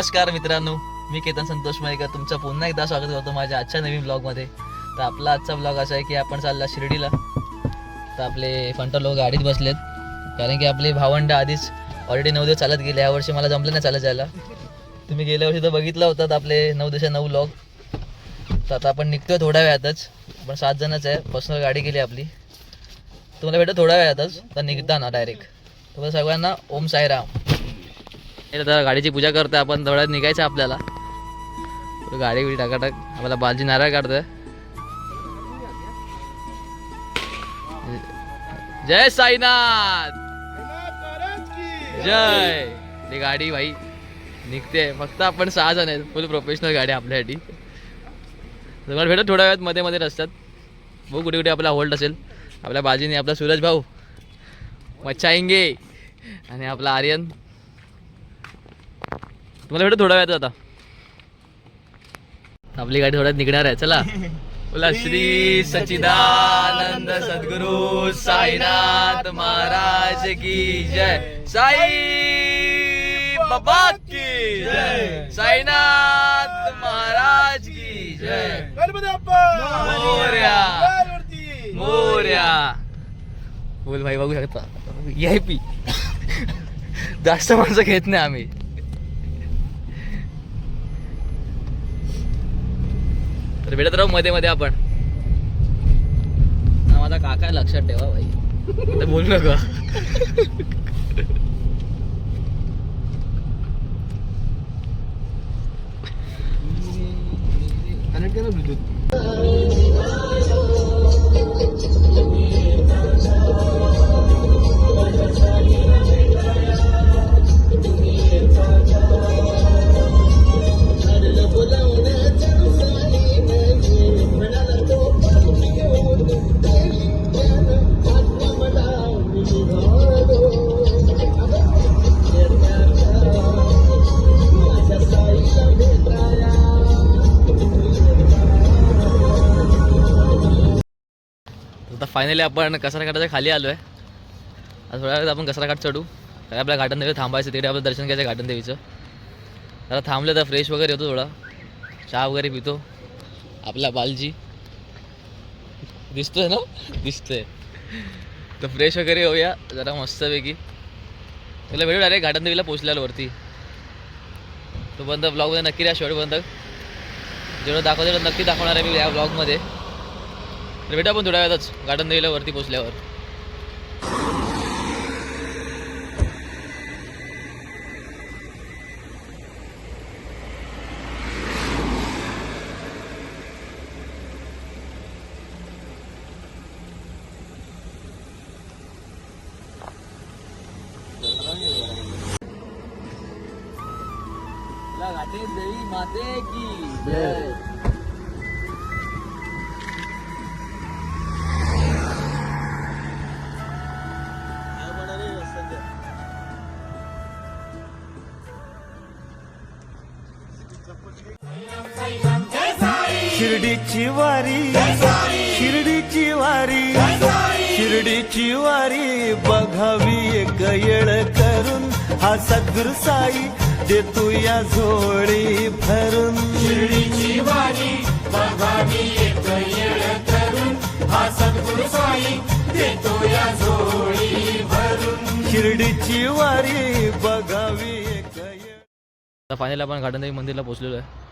नमस्कार मित्रांनो मी केतन संतोष मयेकर. तुमचं पुन्हा एकदा स्वागत करतो माझ्या आजच्या नवीन ब्लॉगमध्ये तर आपला आजचा ब्लॉग असा आहे की आपण चालला शिर्डीला. तर आपले फंट लोक गाडीत बसलेत. कारण की आपले भावंड आधीच ऑलरेडी नऊ दिवस चालत गेले. यावर्षी मला जमलं नाही चालत जायला. तुम्ही गेल्या वर्षी तर बघितलं होतं आपले नऊ दिवसा नऊ ब्लॉग तर आता आपण निघतोय थोड्या वेळातच. आपण सात जणच आहे. पर्सनल गाडी केली आपली. तुम्हाला भेटत थोड्या वेळातच. तर निघताना डायरेक्ट तुम्हाला सगळ्यांना ओम साईराम. हे गाडीची पूजा करतोय आपण थोड्यात निघायचं आपल्याला. गाडी बिडी टाकाटाक आपल्याला बालजी नारळ काढतोय. जय साईनाथ! जय! ती गाडी भाई निघते. फक्त आपण सहा जण आहेत फुल प्रोफेशनल गाडी आपल्यासाठी. तुम्हाला भेटत थोड्या वेळात मध्ये मध्ये रस्त्यात. बघू कुठे कुठे आपला होल्ड असेल. आपल्या बाजीने आपला सूरज भाऊ मच्छा मच्छाईंगे आणि आपला आर्यन. तुम्हाला भेटू थोड्या वेळात आता. आपली गाडी थोड्यात निघणार आहे चला. बोला श्री सच्चिदानंद सद्गुरु साईनाथ महाराज की जय. साई बाबा की जय. साईनाथ महाराज की जय. मोरया. मोर्या. बोल भाई बघू शकता. पी जास्त माणसं घेत नाही आम्ही. तर भेटत राहू मध्ये मध्ये आपण. माझा काका लक्षात ठेवा भाई. आता बोलू नका. आता फायनली आपण कचरा काटाच्या खाली आलो आहे आता थोड्या वेळात आपण कचराघाट चढू. तर आपल्या घाटन देवी थांबायचं तिकडे आपलं दर्शन घ्यायचं घाटन देवीचं. जरा थांबलं तर फ्रेश वगैरे होतो थोडा. चहा वगैरे पितो. आपला बालजी. दिसतोय ना? दिसतोय. तर फ्रेश वगैरे होऊया जरा मस्तपैकी. तुला भेटू डायरेक्ट घाटन देवीला पोचल्याला वरती तो बंद ब्लॉगमध्ये नक्की द्या शेवटपर्यंत. जेवढं दाखवतो तेवढं नक्की दाखवणार आहे मी या ब्लॉगमध्ये तर भेटा आपण थोड्या वेळातच गार्डन देवीला वरती पोचल्यावर. देवी माते की। शिर्डीची वारी. शिर्डीची वारी. शिर्डीची वारी बघावी एक येळ करून. हा सद्गुरु साई देतो या झोळी भरून. शिर्डीची वारी बघावी एक येळ करून. हा सद्गुरु साई देतो या झोळी भरून. शिर्डीची वारी बघावी एक फायनली आपण गार्डन देवी मंदिरला पोहोचलेलो आहे.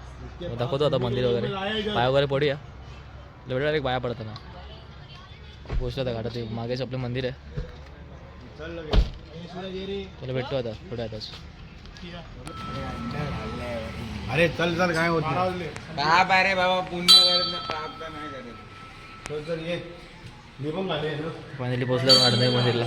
दाखवतो आता मंदिर वगैरे पाय वगैरे पडूया एवढं डायरेक्ट पाया पडताना पोचलो आता देवी मागेच आपलं मंदिर आहे तुला भेटतो आता थोड्या आताच अरे चल चल काय होत नाही. बाप अरे बाबा पुण्य करत नाही प्राप्त नाही करत चल चल ये मी पण आले ना? फायनली देवी मंदिरला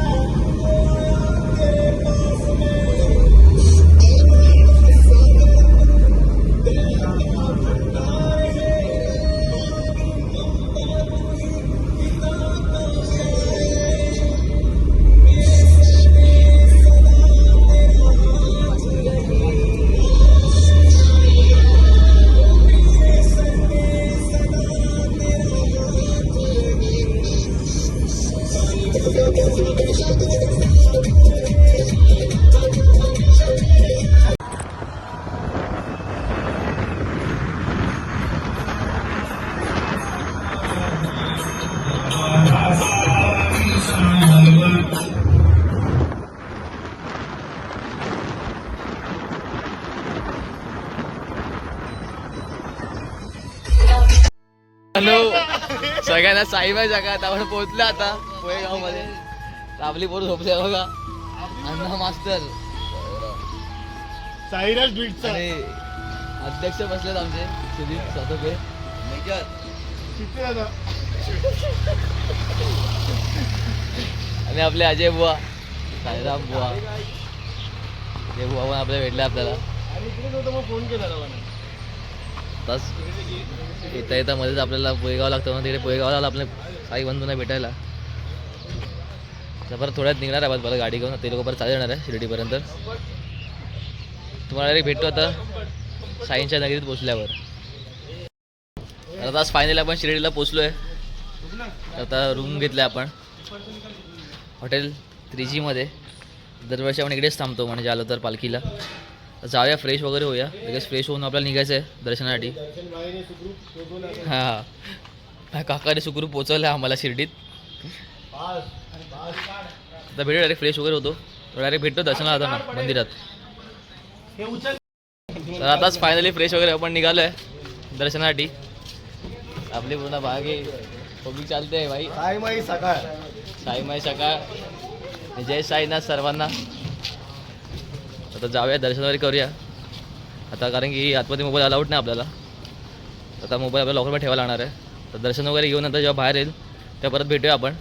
सगळ्यांना साईबाई जगात. आपण पोहोचलो आता पोहेगावमध्ये आपली पोरं झोपले बघा. अण्णा मास्तर. साईराज आणि अध्यक्ष बसलेत आमचे. सुदीप सातोपे. आणि आपले अजय बुवा. साईराम बुवा. अजय बुवा पण आपल्याला भेटले आपल्याला. फोन केला तास येता येता मध्येच आपल्याला पोयगाव लागतं म्हणून तिकडे पोहेगावला आला आपल्या साई बंधूंना भेटायला. तर परत थोड्यात निघणार आहे बस मला गाडी घेऊन. ते लोक परत चालू येणार आहे शिर्डीपर्यंत. तुम्हाला डायरेक्ट भेटतो आता साईंच्या नगरीत पोचल्यावर. आता आज फायनली आपण शिर्डीला पोचलो आहे आता रूम घेतला आपण. हॉटेल थ्री जीमध्ये दरवर्षी आपण इकडेच थांबतो म्हणजे आलो तर पालखीला. जाऊया फ्रेश वगैरे होऊया. लगेच फ्रेश होऊन आपल्याला निघायचं आहे दर्शनासाठी. हां. हां काकाने सुखरूप पोचवलं आहे आम्हाला शिर्डीत. आता भेटू डायरेक्ट फ्रेश वगैरे होतो. डायरेक्ट भेटतो दर्शनाला जाताना मंदिरात. तर आताच फायनली फ्रेश वगैरे आपण निघालो आहे दर्शनासाठी. आपली पूर्ण बागे पब्लिक चालते आहे भाई. साई माई सकाळ. साई माई सकाळ. जय साईनाथ सर्वांना. आता जाऊया दर्शन वगैरे करूया. आता कारण की आतमध्ये मोबाईल अलाउड नाही आपल्याला. आता मोबाईल आपल्याला लॉकरमध्ये ठेवायला लागणार आहे. तर दर्शन वगैरे घेऊन नंतर जेव्हा बाहेर येईल तेव्हा परत भेटूया आपण.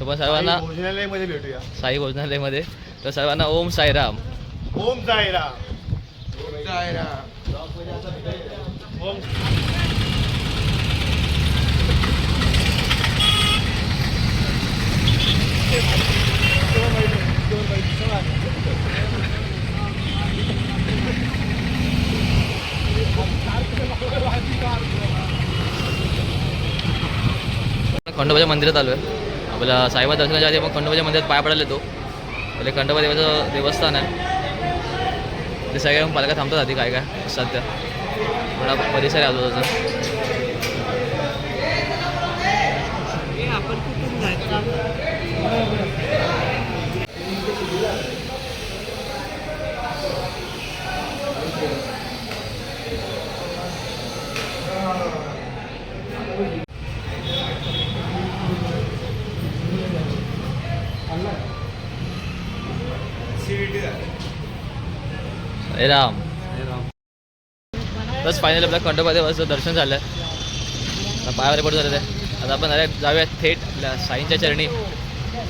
तर पण सर्वांना भोजनालयमध्ये भेटूया. साई भोजनालयमध्ये. तर सर्वांना ओम साईराम. ओम साईराम. ओम खंडोबाच्या मंदिरात आलो आहे आपल्या साईबा दर्शनाच्या आधी आपण खंडोबाच्या मंदिरात पाय पडायला येतो. पहिले खंडोबा देवाचं देवस्थान आहे. ते सगळ्या मग पालका थांबतात आधी काय काय सध्या. थोडा परिसर आहे कुठून जायचं? राम. बस फायनली आपल्या खंडोबा दर्शन झालं. आता पायावर पडू झालं ते. आता आपण डायरेक्ट जाऊया थेट आपल्या साईंच्या चरणी.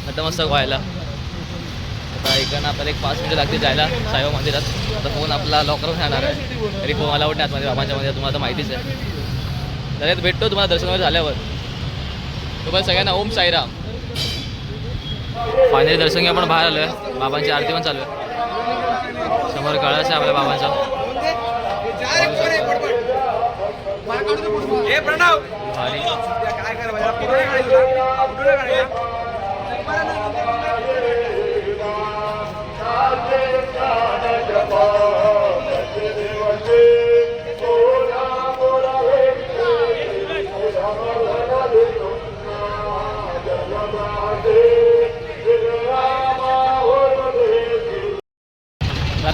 नतमस्तक व्हायला. आता इकडनं आपल्याला एक पाच मिनिटं लागते जायला साईबा मंदिरात. आता फोन आपला लॉकरवर राहणार आहे. तरी फोन मला नाही आतमध्ये बाबांच्या मंदिरात तुम्हाला तर माहितीच आहे. डायरेक्ट भेटतो तुम्हाला दर्शन वगैरे झाल्यावर. तुम्हाला सगळ्यांना ओम साईराम. फायनली दर्शन घेऊन आपण बाहेर आलो आहे बाबांची आरती पण चालू आहे. समोर कळस आहे आपल्या बाबांचा. भारी.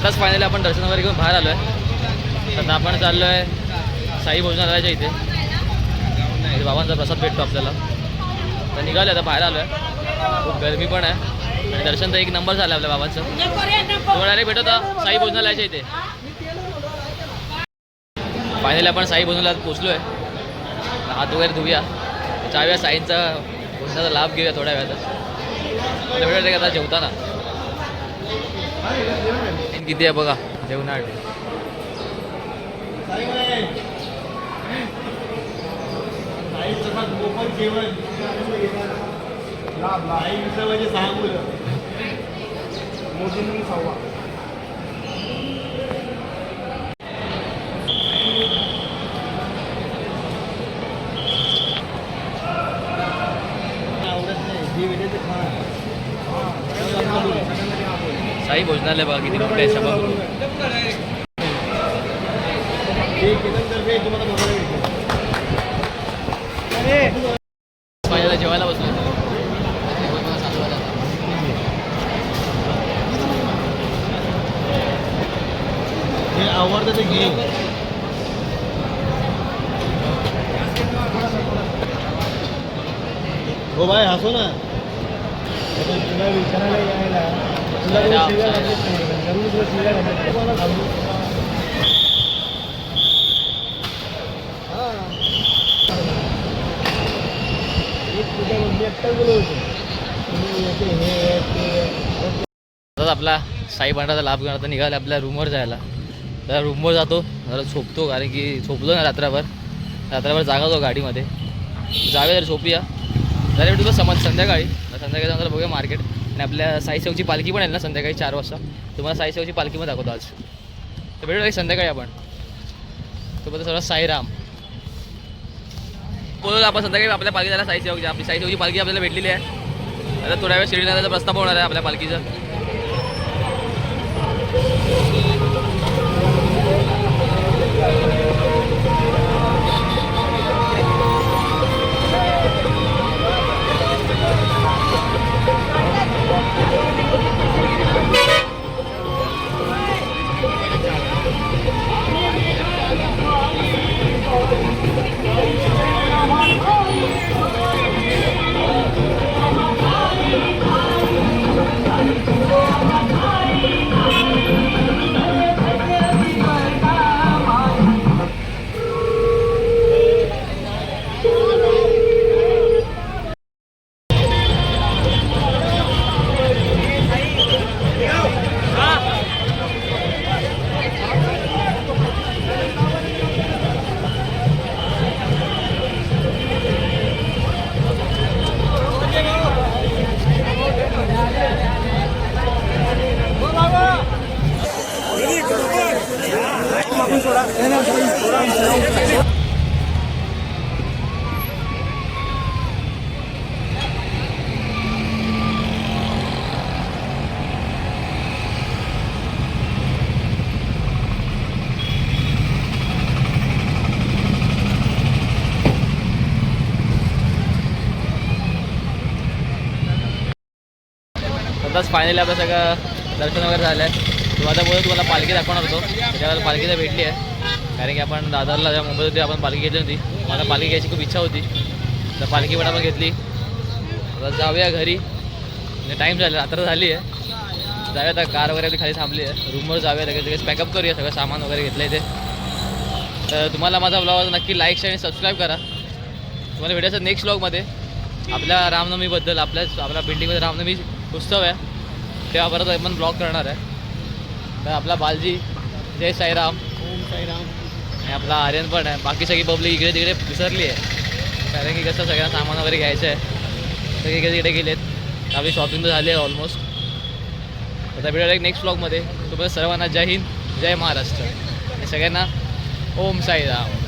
आताच फायनली आपण दर्शन वगैरे घेऊन बाहेर आलो आहे आता आपण चाललो आहे साई भोजनालयाच्या इथे. बाबांचा प्रसाद भेटतो आपल्याला. तर निघालो आता बाहेर आलो आहे खूप गरमी पण आहे. आणि दर्शन तर एक नंबर झालं आपल्या बाबांचं. थोडा डायरेक्ट भेटत साई भोजनालयाच्या इथे. फायनली आपण साई भोजनालयात पोचलो आहे हात वगैरे धुऊया. चाव्या साईंचा भोजनाचा लाभ घेऊया थोड्या वेळातच. मला का आता जेवताना. किती आहे बघा जेवणासाठी. साईचं मोफत जेवण लाभ लाभ आई म्हणजे सहा मुलं मोदींनी सव्वा आवडत नाही जे वेळेचं खा साई भोजनालय बघा किती मोठं आहे सभागृह हे पहिल्याला जेवायला बसलो हे आवडतं ते घे हो बाय हसो ना. तुला विचारायला यायला. आता आपला साई भांडाचा लाभ घेणार आता निघाला आपल्या रूमवर जायला. जरा रूमवर जातो जरा झोपतो कारण की झोपलो ना रात्रभर. रात्रभर जागा होतो गाडीमध्ये. जावे तर झोपूया. जरा भेटू समज संध्याकाळी. संध्याकाळी जाऊन बघूया मार्केट आणि आपल्या साईसेवची पालखी पण आहे ना संध्याकाळी चार वाजता. तुम्हाला साईसेवची पालखी पण दाखवतो आज. तर भेटू संध्याकाळी आपण. सोबत सर्व साईराम. बोलू आपण संध्याकाळी आपल्या पालखी झाला साईसेवची आपली साईसेवची पालखी आपल्याला भेटलेली आहे. आता थोड्या वेळ शिर्डीनगरचा प्रस्ताव होणार आहे आपल्या पालखीचा. आताच फायनली आपलं सगळं दर्शन वगैरे झालं आहे तुम्हाला बोलतो तुम्हाला पालखी दाखवणार होतो. त्याच्यावर पालखी तर भेटली आहे. कारण की आपण दादरला जेव्हा मुंबईत होती आपण पालखी घेतली होती मला पालखी घ्यायची खूप इच्छा होती. तर पालखी पण आपण घेतली. आता जाऊया घरी. म्हणजे टाईम झाला रात्र झाली आहे. जाऊया आता कार वगैरे खाली थांबली आहे. रूमवर जाऊया लगेच लगेच पॅकअप करूया सगळं सामान वगैरे घेतलं आहे ते तर तुम्हाला माझा ब्लॉग नक्की लाईक शेअर आणि सबस्क्राईब करा. तुम्हाला भेटायचं नेक्स्ट ब्लॉगमध्ये आपल्या रामनवमीबद्दल आपल्या आपल्या बिल्डिंगमध्ये रामनवमी उत्सव आहे. तेव्हा परत आपण ब्लॉग करणार आहे. तर आपला बालजी जय साईराम. ओम साईराम. आणि आपला आर्यन पण आहे. बाकी सगळी पब्लिक इकडे तिकडे विसरली आहे. कारण की कसं सगळ्यांना सामान वगैरे घ्यायचं आहे सगळे इकडे तिकडे गेलेत. आपली शॉपिंग तर झाली आहे ऑलमोस्ट आता भेटूया एक नेक्स्ट ब्लॉगमध्ये तुम्हाला सर्वांना जय हिंद जय महाराष्ट्र. आणि सगळ्यांना ओम साईराम.